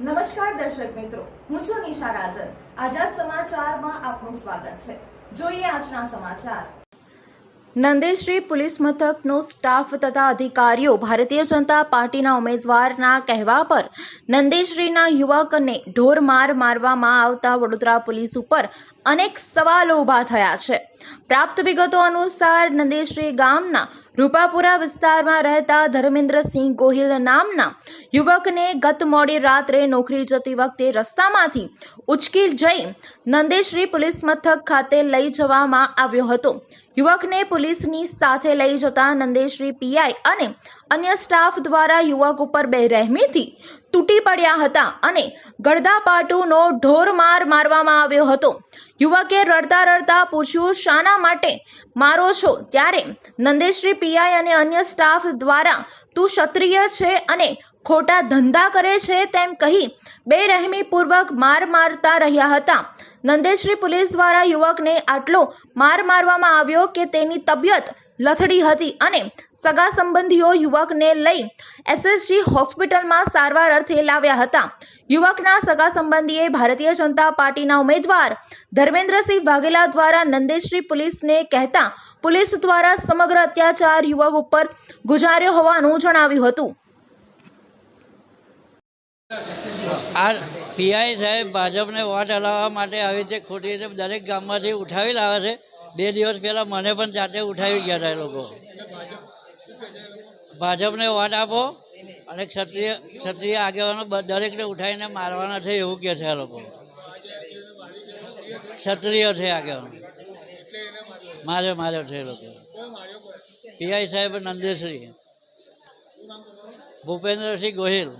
નમસ્કાર દર્શક મિત્રો, હું છું નિશા રાજન. આઝાદ સમાચારમાં આપનું સ્વાગત છે. જોઈએ આજના સમાચાર. નંદેશ્રી પોલીસ મથકનો સ્ટાફ તથા અધિકારીઓ ભારતીય જનતા પાર્ટીના ઉમેદવારના કહેવા પર નંદેશ્રીના યુવકને ઢોરમાર મારવામાં આવતા વડોદરા પોલીસ ઉપર અનેક સવાલો ઊભા થયા છે. પ્રાપ્ત વિગતો અનુસાર નંદેશ્રી ગામના રૂપાપુરા વિસ્તારમાં રહેતા ધર્મેન્દ્રસિંહ ગોહિલ નામના યુવકને ગત મોડી રાત્રે નોકરી જતી વખતે રસ્તામાંથી ઉચકી જઈ નંદેશ્રી પોલીસ મથક ખાતે લઈ જવામાં આવ્યો હતો. યુવકને પોલીસની સાથે લઈ જતા નંદેશ્રી પીઆઈ અને અન્ય સ્ટાફ દ્વારા યુવક ઉપર બેરહેમીથી તૂટી પડ્યા હતા અને ગળદાપાટુનો ઢોરમાર મારવામાં આવ્યો હતો. યુવકે રડતા રડતા પૂછ્યું, શાના માટે મારો છો? ત્યારે નંદેશ્રી પીઆઈ અને અન્ય સ્ટાફ દ્વારા તું ક્ષત્રિય છે અને ખોટા ધંધા કરે છે તેમ કહી બેરહેમીપૂર્વક માર મારતા રહ્યા હતા. નંદેશ્રી પોલીસ દ્વારા યુવકને આટલો માર મારવામાં આવ્યો કે તેની તબિયત લથડી હતી અને સગા સંબંધીઓ યુવકને લઈ એસએસજી હોસ્પિટલમાં સારવાર અર્થે લાવ્યા હતા. યુવકના સગા સંબંધીએ ભારતીય જનતા પાર્ટીના ઉમેદવાર ધર્મેન્દ્રસિંહ વાઘેલા દ્વારા નંદેશ્રી પોલીસને કહેતા પોલીસ દ્વારા સમગ્ર અત્યાચાર યુવક ઉપર ગુજાર્યો હોવાનું જણાવ્યું હતું. આ પીઆઈ સાહેબ ભાજપને વોટ હલાવવા માટે આવી રીતે ખોટી રીતે દરેક ગામમાંથી ઉઠાવી લાવે છે. બે દિવસ પહેલા મને પણ જાતે ઉઠાવી ગયા હતા એ લોકો. ભાજપને વોટ આપો અને ક્ષત્રિય ક્ષત્રિય આગેવાનો દરેકને ઉઠાવીને મારવાના છે એવું કે છે આ લોકો. ક્ષત્રિય છે આગેવાનો. મારે માર્યો છે એ લોકો. પીઆઈ સાહેબ નંદેશ્રી. ભૂપેન્દ્રસિંહ ગોહિલ.